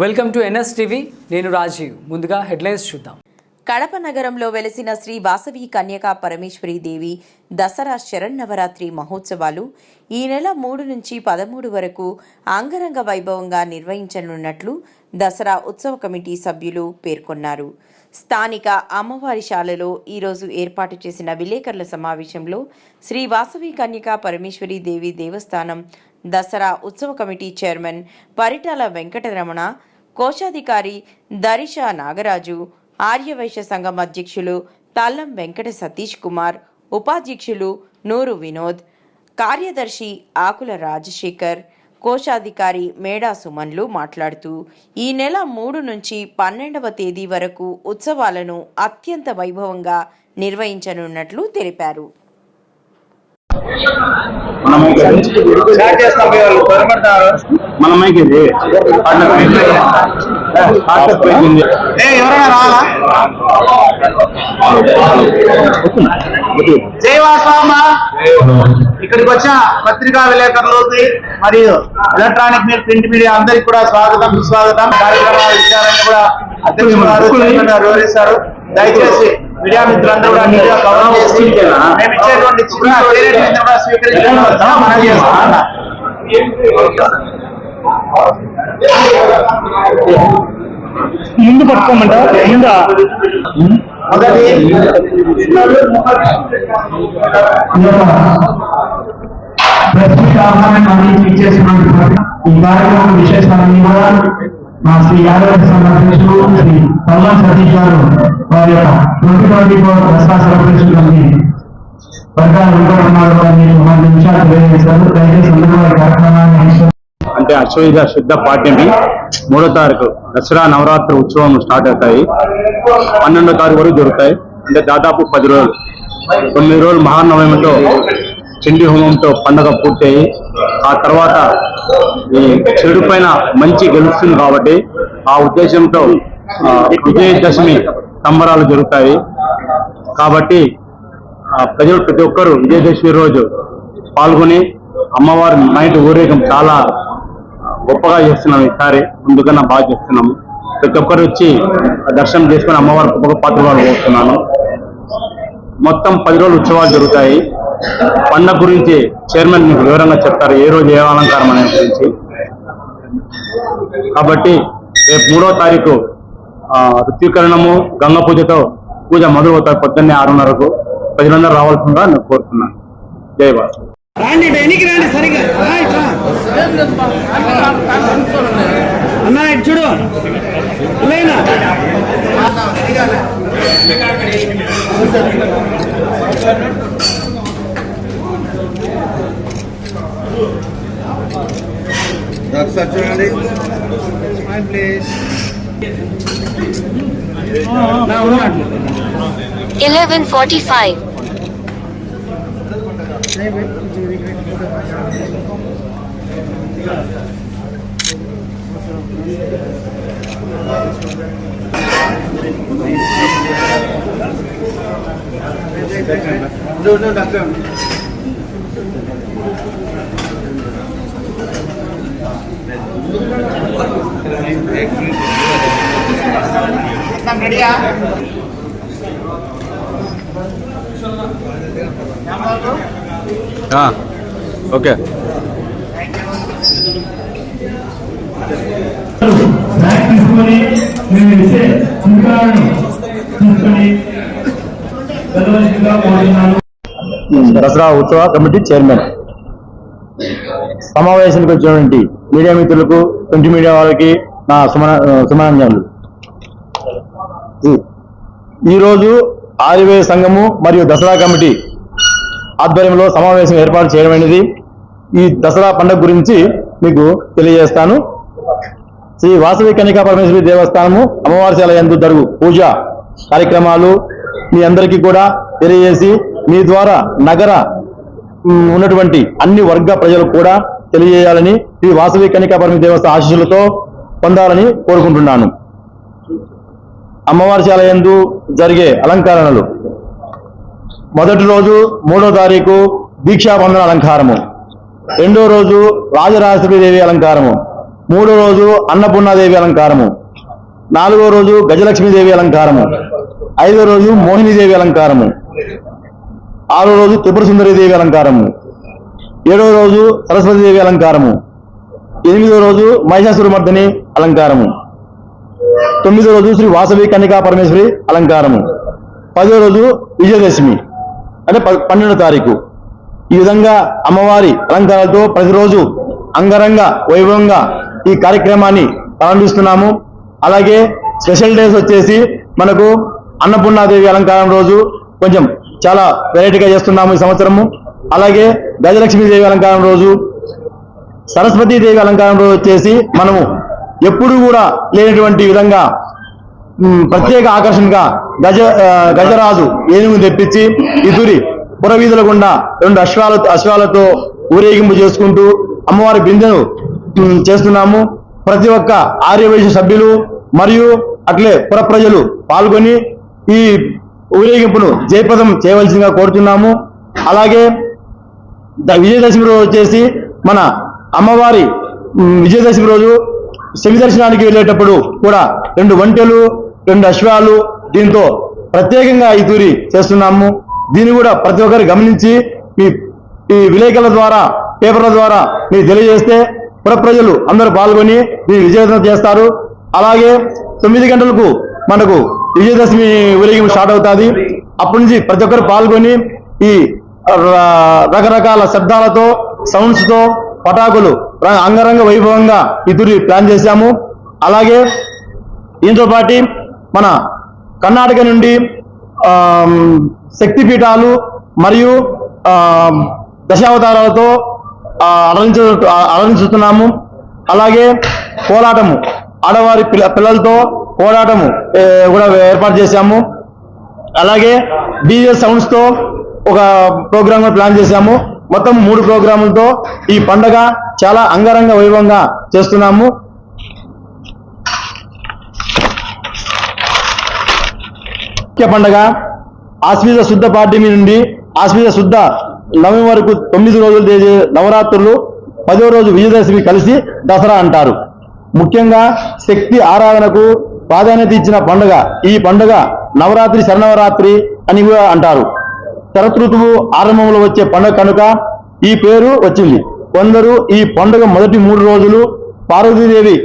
Welcome to NS TV. నేను రాజీవ్. ముందుగా headlines చూద్దాం. కడప నగరంలో వెలసిన శ్రీ వాసవి కన్యకా పరమేశ్వరి దేవి దసరా శరన్నవరాత్రి మహోత్సవాలు ఈ నెల మూడు నుంచి పదమూడు వరకు అంగరంగ వైభవంగా నిర్వహించనున్నట్లు దసరా ఉత్సవ కమిటీ సభ్యులు పేర్కొన్నారు. స్థానిక అమ్మవారి శాలలో ఈరోజు ఏర్పాటు చేసిన విలేకరుల సమావేశంలో శ్రీ వాసవి కన్యకా పరమేశ్వరి దేవి దేవస్థానం దసరా ఉత్సవ కమిటీ చైర్మన్ పరిటాల వెంకటరమణ కోశాధికారి దరిష నాగరాజు ఆర్యవైశ్య సంఘం అధ్యక్షులు తాళ్ళం వెంకట సతీష్ కుమార్ ఉపాధ్యక్షులు నూరు వినోద్ కార్యదర్శి ఆకుల రాజశేఖర్ కోశాధికారి మేడా సుమన్లు మాట్లాడుతూ ఈ నెల మూడు నుంచి పన్నెండవ తేదీ వరకు ఉత్సవాలను అత్యంత వైభవంగా నిర్వహించనున్నట్లు తెలిపారు. స్టార్ట్ చేస్తాం మీ వాళ్ళు త్వరపడతారు మన మైక్ ఇది ఏ ఎవరైనా రావాలా? ఇక్కడికి వచ్చిన పత్రికా విలేకరులకి మరియు ఎలక్ట్రానిక్ మీడియా ప్రింట్ మీడియా అందరికి కూడా స్వాగతం సుస్వాగతం. కార్యక్రమాల విషయాలను కూడా అధ్యక్షులు గారు వివరిస్తారు. దయచేసి మీడియా మిత్రులందరూ కూడా నీట్గా కవర్ చేసి మేము ఇచ్చేటువంటి చిన్న పేరెంట్ కూడా స్వీకరించడం మనం చేస్తాం. ముందు పట్టుకోమంట ముందా మొదటి ప్రస్తుత ఆహ్వానం అందించి ఇచ్చేసినటువంటి ఈ కార్యక్రమం విశేషాలన్నీ కూడా మా శ్రీ యాదవ సంఘాధ్యక్షులు శ్రీ పల్లా సతీష్ గారు వారి యొక్క ట్వంటీ ట్వంటీ ఫోర్ దసరా సెలబ్రేషన్లని వర్గాల వెంకటరమణారావు గారిని రెండు నిమిషాలు తెలియజేశారు దయచేసి అందరూ కార్యక్రమాన్ని అంటే అశ్వయుధ శుద్ధ పాఠ్యమి మూడో తారీఖు దసరా నవరాత్రి ఉత్సవం స్టార్ట్ అవుతాయి. పన్నెండో తారీఖు వరకు దొరుకుతాయి అంటే దాదాపు పది రోజులు. తొమ్మిది రోజులు మహానవమితో చండీ హోమంతో పండగ పూర్తయి ఆ తర్వాత ఈ చెడు పైన మంచి గెలుస్తుంది కాబట్టి ఆ ఉద్దేశంతో విజయదశమి సంబరాలు జరుగుతాయి. కాబట్టి ఆ, ప్రజలు ప్రతి ఒక్కరూ విజయదశమి రోజు పాల్గొని అమ్మవారి నైట్ ఊరేగం చాలా గొప్పగా చేస్తున్నాం ఈసారి ముందుకన్నా బాగా చేస్తున్నాము ప్రతి ఒక్కరు వచ్చి దర్శనం చేసుకుని అమ్మవారి గొప్ప పాత్రలు పోతున్నాను మొత్తం పది రోజులు ఉత్సవాలు జరుగుతాయి. పండగ గురించి చైర్మన్ మీకు వివరంగా చెప్తారు. ఏ రోజు ఏ అలంకారం అనే గురించి. కాబట్టి రేపు మూడో తారీఖు ఆ, ఋత్వీకరణము గంగ పూజతో పూజ మొదలవుతారు పొద్దున్నే ఆరున్నరకు. ప్రజలందరూ రావాల్సిందిగా నేను కోరుతున్నాను జై బాబు రాండి ఎన్నికి సరిగా రా ఇటు That's such My place. Now what? 11:45. No, no, doctor. రెడీయా? ఓకే. బ్యాగ్ తీసుకొని ఇచ్చే తీసుకొని దసరా ఉత్సవ కమిటీ చైర్మన్. సమావేశానికి వచ్చినటువంటి మీడియా మిత్రులకు ప్రింట్ మీడియా వాళ్ళకి సుమన సుమనంజనులు. ఈరోజు ఆయుర్వేద సంఘము మరియు దసరా కమిటీ ఆధ్వర్యంలో సమావేశం ఏర్పాటు చేయడమైనది. ఈ దసరా పండుగ గురించి మీకు తెలియజేస్తాను. శ్రీ వాసవి కనికా పరమేశ్వరి దేవస్థానము అమ్మవారిశాల ఎందు జరుగు పూజ కార్యక్రమాలు మీ అందరికీ కూడా తెలియజేసి మీ ద్వారా నగర ఉన్నటువంటి అన్ని వర్గ ప్రజలకు కూడా తెలియజేయాలని శ్రీ వాసవి కనికా పరమేశ్వరి దేవస్థాన ఆశీస్సులతో పొందాలని కోరుకుంటున్నాను. అమ్మవారి ఎందు జరిగే అలంకరణలు. మొదటి రోజు మూడో తారీఖు దీక్షాబంధన అలంకారము. రెండో రోజు రాజరాజేశ్వరి దేవి అలంకారము. మూడో రోజు అన్నపూర్ణాదేవి అలంకారము. నాలుగో రోజు గజలక్ష్మీదేవి అలంకారము. ఐదో రోజు మోహినీదేవి అలంకారము. ఆరో రోజు త్రిపుర సుందరీదేవి అలంకారము. ఏడో రోజు సరస్వతీదేవి అలంకారము. ఎనిమిదో రోజు మహిషాసురమర్దని అలంకారము. తొమ్మిదో రోజు శ్రీ వాసవి కన్నికా పరమేశ్వరి అలంకారము. పదో రోజు విజయదశమి అంటే ప- పన్నెండో తారీఖు. ఈ విధంగా అమ్మవారి అలంకారాలతో ప్రతిరోజు అంగరంగ వైభవంగా ఈ కార్యక్రమాన్ని ప్రారంభిస్తున్నాము. అలాగే స్పెషల్ డేస్ వచ్చేసి మనకు అన్నపూర్ణాదేవి అలంకారం రోజు కొంచెం చాలా వెరైటీగా చేస్తున్నాము ఈ సంవత్సరము. అలాగే గజలక్ష్మీదేవి అలంకారం రోజు సరస్వతీదేవి దేవి అలంకారంలో వచ్చేసి మనము ఎప్పుడు కూడా లేనటువంటి విధంగా ప్రత్యేక ఆకర్షణగా గజ గజరాజు ఏనుగు తెప్పించి ఇదురి పురవీధుల గుండా రెండు అశ్వాల అశ్వాలతో ఊరేగింపు చేసుకుంటూ అమ్మవారి బిందెను చేస్తున్నాము. ప్రతి ఒక్క ఆర్యవైశ్య సభ్యులు మరియు అట్లే పుర ప్రజలు పాల్గొని ఈ ఊరేగింపును జయప్రదం చేయవలసిందిగా కోరుతున్నాము. అలాగే విజయదశమి రోజు వచ్చేసి మన అమ్మవారి విజయదశమి రోజు శని దర్శనానికి వెళ్ళేటప్పుడు కూడా రెండు వంటలు రెండు అశ్వాలు దీంతో ప్రత్యేకంగా ఈ తూరి చేస్తున్నాము. దీన్ని కూడా ప్రతి ఒక్కరు గమనించి మీ ఈ విలేకరుల ద్వారా పేపర్ల ద్వారా మీరు తెలియజేస్తే పుర ప్రజలు అందరూ పాల్గొని దీన్ని విజయవంతం చేస్తారు. అలాగే తొమ్మిది గంటలకు మనకు విజయదశమి ఊరేగింపు స్టార్ట్ అవుతుంది. అప్పటి నుంచి ప్రతి ఒక్కరు పాల్గొని ఈ రకరకాల శబ్దాలతో సౌండ్స్తో పటాకులు అంగరంగ వైభవంగా ఇదురి ప్లాన్ చేశాము. అలాగే దీంతో పాటు మన కర్ణాటక నుండి శక్తిపీఠాలు మరియు దశావతారాలతో ఆ, అలరించు అలరించుతున్నాము. అలాగే కోలాటము ఆడవారి పిల్ల పిల్లలతో కోలాటము కూడా ఏర్పాటు చేశాము. అలాగే డీజే సౌండ్స్తో ఒక ప్రోగ్రామ్ కూడా ప్లాన్ చేశాము. మొత్తం మూడు ప్రోగ్రాములతో ఈ పండగ చాలా అంగరంగ వైభవంగా చేస్తున్నాము. ముఖ్య పండగ ఆశ్వీజ శుద్ధ పాఠ్యమి నుండి ఆశ్వీజ శుద్ధ నవమి వరకు తొమ్మిది రోజులు చేసే నవరాత్రులు పదో రోజు విజయదశమి కలిసి దసరా అంటారు. ముఖ్యంగా శక్తి ఆరాధనకు ప్రాధాన్యత ఇచ్చిన పండుగ ఈ పండుగ నవరాత్రి శరణవరాత్రి అని కూడా అంటారు. శరతృతువు ఆరంభంలో వచ్చే పండుగ కనుక ఈ పేరు వచ్చింది. కొందరు ఈ పండుగ మొదటి మూడు రోజులు పార్వతీదేవి